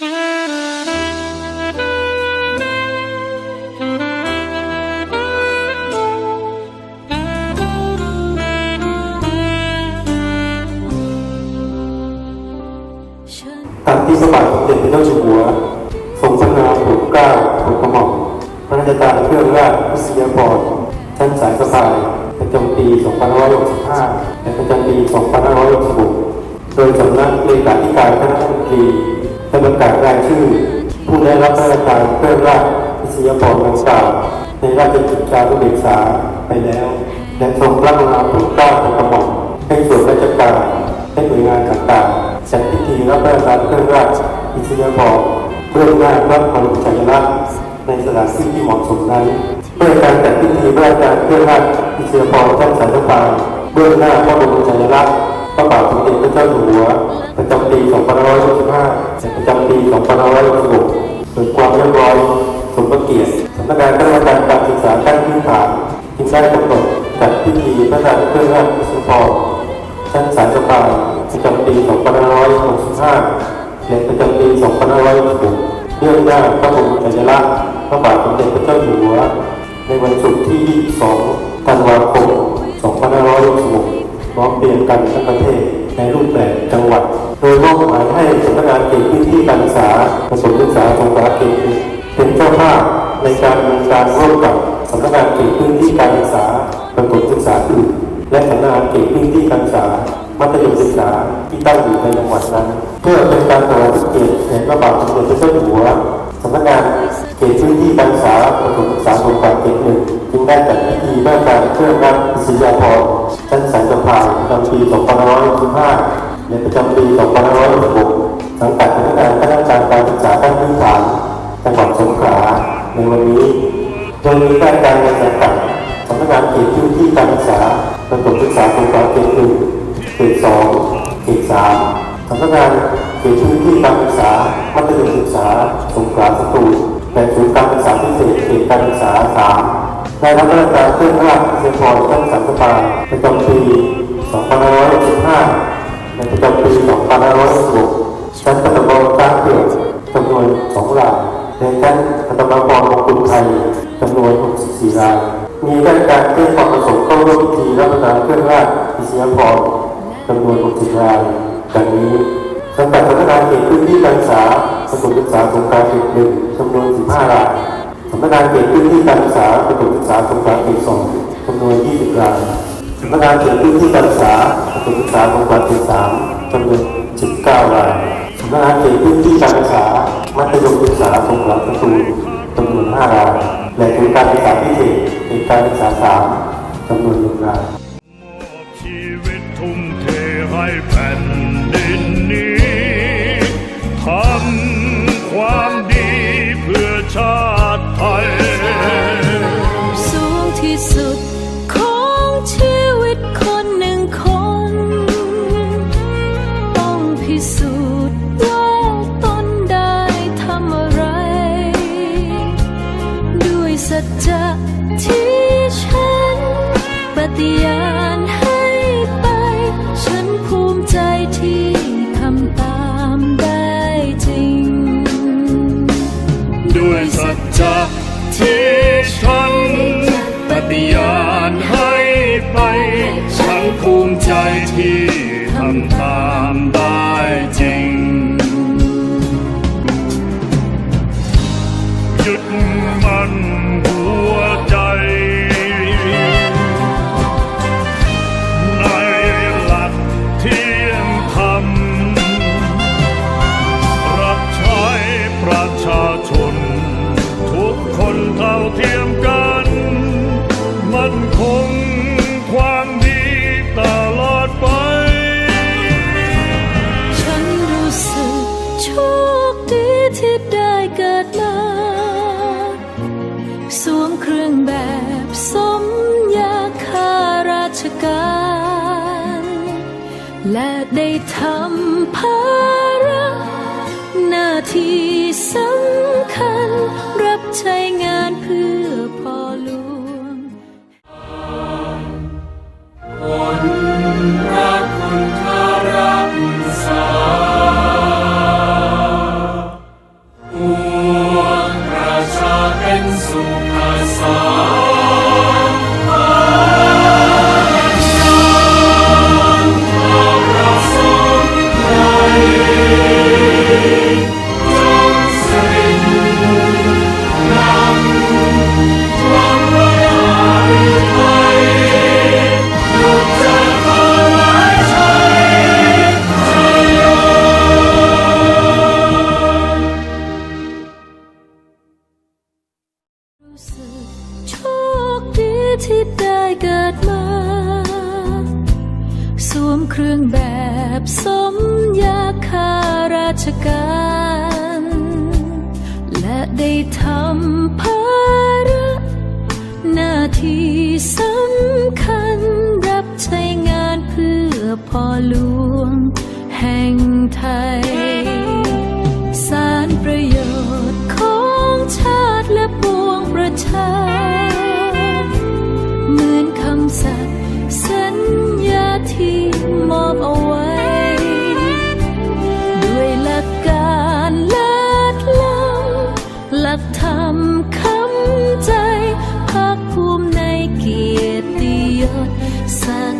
ตามที่พระบาทสมเด็จพระเจ้าอยู่หัวทรงพระนามโปรดเกล้าโปรดกระหม่อมพระราชทานเครื่องราชวิศยพรชั้นสายสะพายประจำปี 2565 และประจำปี 2566 โดยสำนักเลขาธิการคณะรัฐมนตรี ได้ประกาศรายชื่อ ผู้ได้รับพระราชทานเครื่อราชวิศยพรดังกล่าวในราชกิจจานุเบกษาไปแล้ว และทรงระกรุณาโปรดเกล้าโปรดกระหม่อมให้ส่วนราชการให้หน่วยงานต่างๆจัดพิธีรับพระราชทานเครื่อราชอิสริยาภรเพื่อหน้าพระบรมฉายาลักษณ์ในสถานที่ที่เหมาะสมนั้นเพื่อการจัดพิธีพระราชทานเครื่อราชอิสริยาภรท่านสายสปาเบื้องหน้าพระบรมฉายาลักษณ์ ระบาทสมเด็จพระเจ้าอยู่หัวประจำปี 2565ประจำปี 2566โดความเรียบร้อยสมพรเกียรติสำนักงานคณะกรรมการการศึกษาขั้นพื้นฐานจึงได้กำหนดจัดพิธีพระราชาเครื่องราชอิสริยาภรณ์ชั้นสายสปาประจำปี 2565และประจำปี 2566เรื่องหน้าพระบรมฉายาลักษณ์พระบาทสมเด็จพระเจ้าอยู่หัวในวันศุกร์ที่ 22 ธันวาคม 2566 พร้อมเพรียงกันทั้งประเทศในรูปแบบจังหวัด โดยมอบหมายให้สำนักงานเขตพื้นที่การศึกษาประถมศึกษาสงขลาเขตเป็นเจ้าภาพในการดำเนินการร่วมกับสำนักงานเขตพื้นที่การศึกษาประถมศึกษาอื่นและสำนักงานเขตพื้นที่การศึกษา มัธยมศึกษาที่ตั้งอยู่ในจังหวัดนั้น เพื่อเป็นการถวายเกียรติแด่พระบาทสมเด็จพระเจ้าอยู่หัว สำนักงานเขตพื้นที่การศึกษาประถมศึกษาสงขลาเขตหนึ่งจึงได้จัดพิธีราชการเครื่องรับอิสริยาภรณ์ชั้นสายสะพายประจำปี2565และประจำปี2566สังกัดสำนักงานคณะกรรมการการศึกษาขั้นพื้นฐานจังหวัดสงขลาในวันนี้โดยมีราชการในสังกัดสำนักงานเขตพื้นที่การศึกษาประถมศึกษาสงขลาเขตหนึ่งเขตสองเขตสามสำนักงาน เขตพื้นที่การศึกษา มัธยมศึกษา สงขลาสตูลและศูนย์การศึกษาพิเศษเขตการศึกษาสามได้รับราชการเครื่องราชเซนพรชั้นสามสปาประจำปี2515และประจำปี2516ชั้นปฐมกลางเกิดจำนวนสองรายในชั้นปฐมกรของกรุงไทยจำนวน64รายมีราชการเพื่องความประสงค์เข้าร่วมพิธีรับประทานเครื่องราชอิสยาภรจำนวน60รายดังนี้ สังกัดสำนักงานเขตพื้นที่การศึกษาประถมศึกษาสงขลาเขตหนึ่งจำนวน 15รายสำนักงานเขตพื้นที่การศึกษาประถมศึกษาสงขลาเขตสองจำนวน 20รายสำนักงานเขตพื้นที่การศึกษาประถมศึกษาสงขลาเขตสามจำนวน 19รายสำนักงานเขตพื้นที่การศึกษามัธยมศึกษาสงขลาประตูจำนวน 5 รายและทุนการศึกษาพิเศษเขตการศึกษา3จำนวน1ราย ไป ฉันภูมิใจที่ทำตาม ที่ได้เกิดมาสวมเครื่องแบบสมยาข้าราชการ และได้ทำภาระหน้าที่สำคัญรับใช้งาน โชคดีที่ได้เกิดมา สวมเครื่องแบบสมยาข้าราชการ และได้ทำภาระหน้าที่สำคัญรับใช้งานเพื่อพ่อหลวงแห่งไทย ลักคำใจภาคภูมิในเกียรติยศสัก